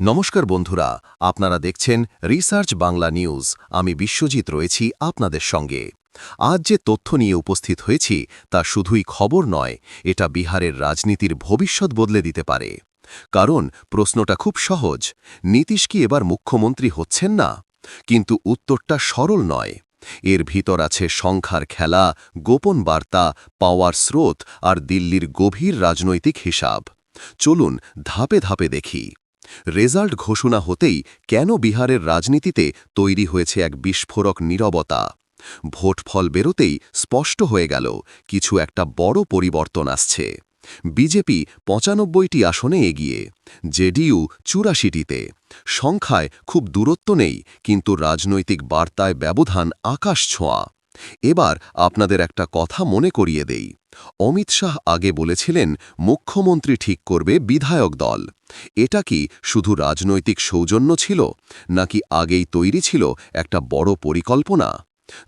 নমস্কার বন্ধুরা, আপনারা দেখছেন রিসার্চ বাংলা নিউজ। আমি বিশ্বজিৎ রয়েছি আপনাদের সঙ্গে। আজ যে তথ্য নিয়ে উপস্থিত হয়েছি তা শুধুই খবর নয়, এটা বিহারের রাজনীতির ভবিষ্যৎ বদলে দিতে পারে। কারণ প্রশ্নটা খুব সহজ, নীতিশ কি এবার মুখ্যমন্ত্রী হচ্ছেন না? কিন্তু উত্তরটা সরল নয়। এর ভিতর আছে সংখ্যার খেলা, গোপন বার্তা, পাওয়ার স্রোত আর দিল্লির গভীর রাজনৈতিক হিসাব। চলুন ধাপে ধাপে দেখি। রেজাল্ট ঘোষণা হতেই কেন বিহারের রাজনীতিতে তৈরি হয়েছে এক বিস্ফোরক নীরবতা? ভোট ফল বেরোতেই স্পষ্ট হয়ে গেল, কিছু একটা বড় পরিবর্তন আসছে। বিজেপি পঁচানব্বইটি আসনে এগিয়ে, জেডিইউ চুরাশিটিতে। সংখ্যায় খুব দূরত্ব নেই, কিন্তু রাজনৈতিক বার্তায় ব্যবধান আকাশ ছোঁয়া। এবার আপনাদের একটা কথা মনে করিয়ে দেই। অমিত শাহ আগে বলেছিলেন, মুখ্যমন্ত্রী ঠিক করবে বিধায়ক দল। এটা কি শুধু রাজনৈতিক সৌজন্য ছিল, নাকি আগেই তৈরি ছিল একটা বড় পরিকল্পনা?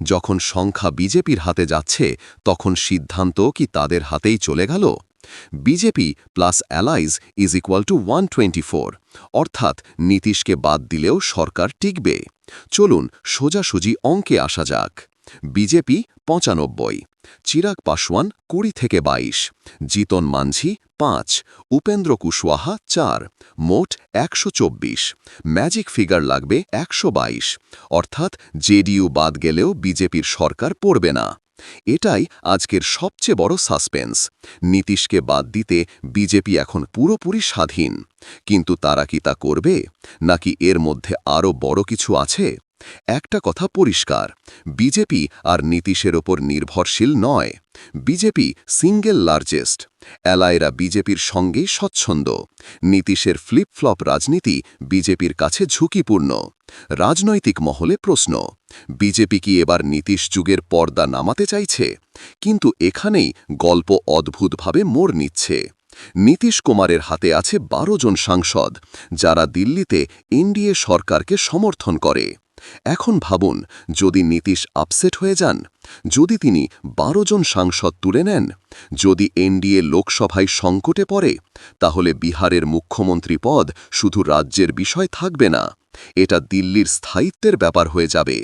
যখন সংখ্যা বিজেপির হাতে যাচ্ছে, তখন সিদ্ধান্ত কি তাদের হাতেই চলে গেল? BJP plus allies is equal to one অর্থাৎ নীতিশকে বাদ দিলেও সরকার টিকবে। চলুন সোজাসুজি অঙ্কে আসা যাক। বিজেপি পঁচানব্বই চিরাগ পাসওয়ান কুড়ি থেকে ২২ জিতন মাঝি পাঁচ, উপেন্দ্র কুশওয়াহা চার, মোট একশো চব্বিশ, ম্যাজিক ফিগার লাগবে একশো বাইশ, অর্থাৎ জেডিইউ বাদ গেলেও বিজেপির সরকার পড়বে না। এটাই আজকের সবচেয়ে বড় সাসপেন্স। নীতিশকে বাদ দিতে বিজেপি এখন পুরোপুরি স্বাধীন। কিন্তু তারা কি তা করবে? নাকি এর মধ্যে আরও বড় কিছু আছে? একটা কথা পরিষ্কার, বিজেপি আর নীতিশের ওপর নির্ভরশীল নয়। বিজেপি সিঙ্গেল লার্জেস্ট এলায়রা বিজেপির সঙ্গেই স্বচ্ছন্দ। নীতিশের ফ্লিপ-ফ্লপ রাজনীতি বিজেপির কাছে ঝুঁকিপূর্ণ। রাজনৈতিক মহলে প্রশ্ন, বিজেপি কি এবার নীতিশ যুগের পর্দা নামাতে চাইছে? কিন্তু এখানেই গল্প অদ্ভুতভাবে মোড় নিচ্ছে। নীতিশ কুমারের হাতে আছে বারো জন সাংসদ, যারা দিল্লিতে এনডিএ সরকারকে সমর্থন করে। এখন ভাবুন, যদি নীতিশ আপসেট হয়ে যান, যদি তিনি বারো জন সাংসদ তুলে নেন, যদি এনডিএ লোকসভায় সংকটে পড়ে, তাহলে বিহারের মুখ্যমন্ত্রী পদ শুধু রাজ্যের বিষয় থাকবে না, এটা দিল্লির স্থায়িত্বের ব্যাপার হয়ে যাবে।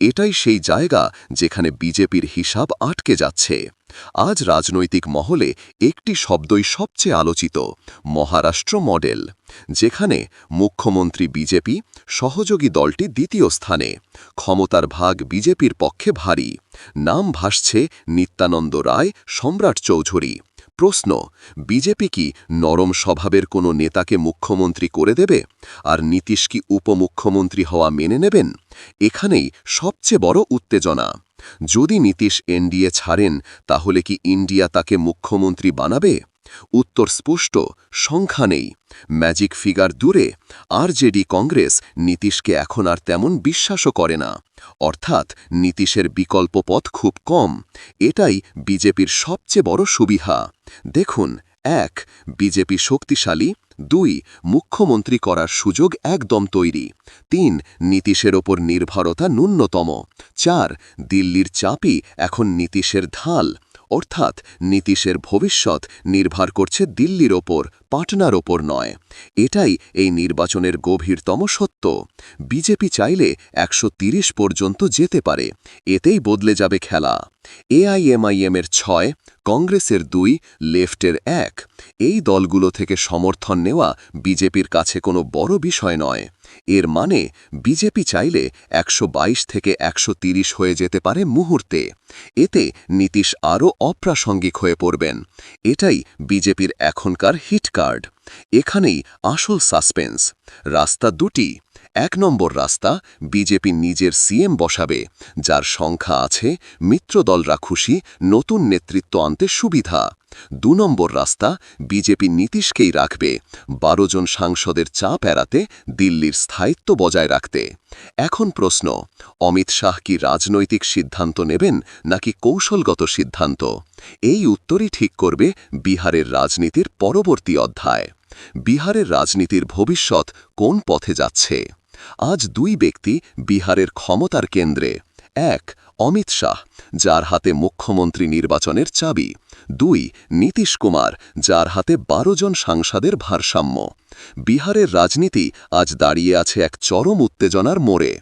এটাই সেই জায়গা যেখানে বিজেপির হিসাব আটকে যাচ্ছে। আজ রাজনৈতিক মহলে একটি শব্দই সবচেয়ে আলোচিত, মহারাষ্ট্র মডেল, যেখানে মুখ্যমন্ত্রী বিজেপি সহযোগী দলটি দ্বিতীয় স্থানে, ক্ষমতার ভাগ বিজেপির পক্ষে ভারী, নাম ভাসছে নিত্যানন্দ রায়, সম্রাট চৌধুরী। প্রশ্ন, বিজেপি কি নরম স্বভাবের কোনো নেতাকে মুখ্যমন্ত্রী করে দেবে? আর নীতিশ কি উপমুখ্যমন্ত্রী হওয়া মেনে নেবেন? এখানেই সবচেয়ে বড় উত্তেজনা। যদি নীতিশ এনডিএ ছাড়েন, তাহলে কি ইন্ডিয়া তাকে মুখ্যমন্ত্রী বানাবে? উত্তর স্পষ্ট, সংখ্যা নেই। ম্যাজিক ফিগার দূরে আরজেডি কংগ্রেস নীতিশকে এখন আর তেমন বিশ্বাসও করে না। অর্থাৎ নীতিশের বিকল্প পথ খুব কম। এটাই বিজেপির সবচেয়ে বড় সুবিধা। দেখুন, এক, বিজেপি শক্তিশালী। দুই, মুখ্যমন্ত্রী করার সুযোগ একদম তৈরি। তিন, নীতিশের ওপর নির্ভরতা ন্যূনতম। চার, দিল্লির চাপই এখন নীতিশের ঢাল। অর্থাৎ নীতিশের ভবিষ্যৎ নির্ভর করছে দিল্লির ওপর, পাটনার ওপর নয়। এটাই এই নির্বাচনের গভীরতম সত্য। বিজেপি চাইলে একশো পর্যন্ত যেতে পারে। এতেই বদলে যাবে খেলা। এআইএমআইএমের ছয়, কংগ্রেসের দুই, লেফটের এক। এই দলগুলো থেকে সমর্থন নেওয়া বিজেপির কাছে কোনো বড় বিষয় নয়। এর মানে বিজেপি চাইলে একশো বাইশ থেকে একশো হয়ে যেতে পারে মুহূর্তে। এতে নীতিশ আরও অপ্রাসঙ্গিক হয়ে পড়বেন। এটাই বিজেপির এখনকার হিট কার্ড। এখানেই আসল সাসপেন্স। রাস্তা দুটি এক নম্বর রাস্তা বিজেপি নিজের সিএম বসাবে, যার সংখ্যা আছে মিত্রদলরা খুশি নতুন নেতৃত্ব আনতে সুবিধা। দু নম্বর রাস্তা বিজেপি নীতিশকেই রাখবে, বারো জন সাংসদের চাপ এড়াতে দিল্লির স্থায়িত্ব বজায় রাখতে। এখন প্রশ্ন, অমিত শাহ কি রাজনৈতিক সিদ্ধান্ত নেবেন নাকি কৌশলগত সিদ্ধান্ত? এই উত্তরই ঠিক করবে বিহারের রাজনীতির পরবর্তী অধ্যায়। বিহারের রাজনীতির ভবিষ্যৎ কোন পথে যাচ্ছে? আজ দুই ব্যক্তি বিহারের ক্ষমতার কেন্দ্রে। এক, অমিত শাহ, যার হাতে মুখ্যমন্ত্রী নির্বাচনের চাবি। দুই, নীতিশ কুমার, যার হাতে বারো জন সাংসদের ভারসাম্য। বিহারের রাজনীতি আজ দাঁড়িয়ে আছে এক চরম উত্তেজনার মোড়ে।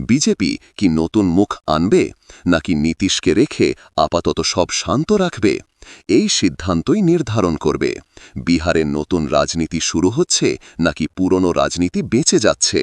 বিজেপি কি নতুন মুখ আনবে, নাকি নীতিশকে রেখে আপাতত সব শান্ত রাখবে? এই সিদ্ধান্তই নির্ধারণ করবে। বিহারের নতুন রাজনীতি শুরু হচ্ছে নাকি পুরনো রাজনীতি বেঁচে যাচ্ছে?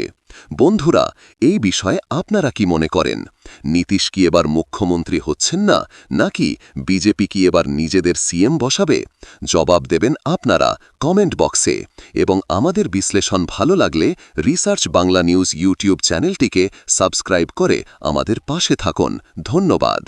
বন্ধুরা, এই বিষয়ে আপনারা কি মনে করেন? নীতিশ কি এবার মুখ্যমন্ত্রী হচ্ছেন না, নাকি বিজেপি কি এবার নিজেদের সিএম বসাবে? জবাব দেবেন আপনারা কমেন্ট বক্সে। এবং আমাদের বিশ্লেষণ ভালো লাগলে রিসার্চ বাংলা নিউজ ইউটিউব চ্যানেলটিকে সাবস্ক্রাইব করে আমাদের পাশে থাকুন। ধন্যবাদ।